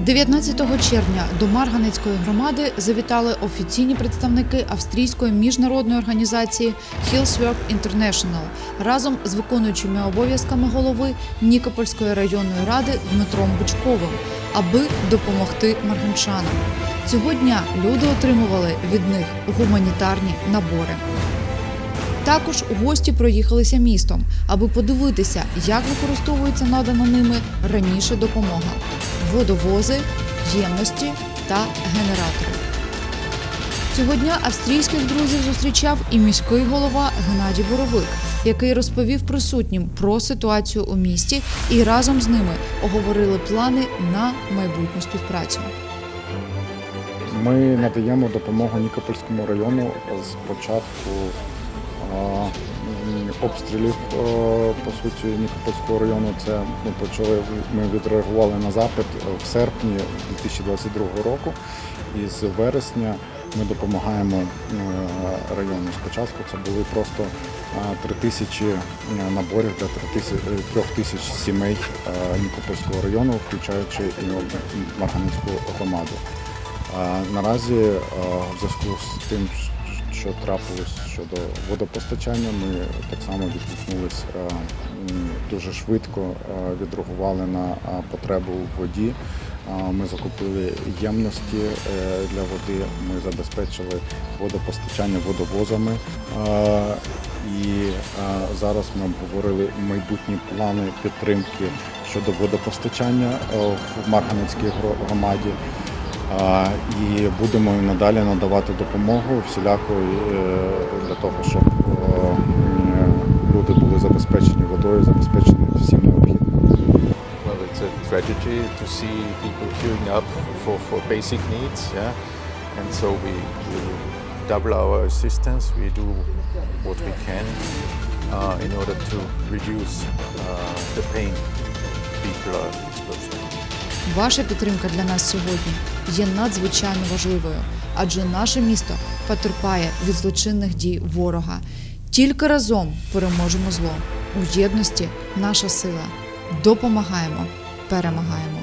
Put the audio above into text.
19 червня до Марганецької громади завітали офіційні представники австрійської міжнародної організації Hillswork International разом з виконуючими обов'язками голови Нікопольської районної ради Дмитром Бучковим, аби допомогти марганчанам. Цього дня люди отримували від них гуманітарні набори. Також гості проїхалися містом, аби подивитися, як використовується надана ними раніше допомога: водовози, ємності та генератори. Цього дня австрійських друзів зустрічав і міський голова Геннадій Боровик, який розповів присутнім про ситуацію у місті і разом з ними оговорили плани на майбутню співпрацю. Ми надаємо допомогу Нікопольському району з початку обстрілів е, по суті Нікопольського району. Це ми почали. Ми відреагували на запит в серпні 2022 року. І з вересня ми допомагаємо е, району. Спочатку це були просто три тисячі е, наборів для е, трьох тисяч сімей е, Нікопольського району, включаючи і Марганецьку громаду. Наразі е, в зв'язку з тим, що трапилось щодо водопостачання, ми так само відгукнулись е, дуже швидко, е, відреагували на е, потребу в воді. Ми закупили ємності для води, ми забезпечили водопостачання водовозами. І зараз ми обговорили майбутні плани підтримки щодо водопостачання в Марганецькій громаді. І будемо і надалі надавати допомогу всілякою е, для того, щоб е, люди були забезпечені водою, забезпечені всім необхідним. Well, it's a tragedy to see people queuing up for, for basic needs, yeah. And so we, we double our assistance. We do what we can uh, in order to reduce uh, the pain people are exposed to. Ваша підтримка для нас сьогодні є надзвичайно важливою, адже наше місто потерпає від злочинних дій ворога. Тільки разом переможемо зло. У єдності наша сила. Допомагаємо, перемагаємо.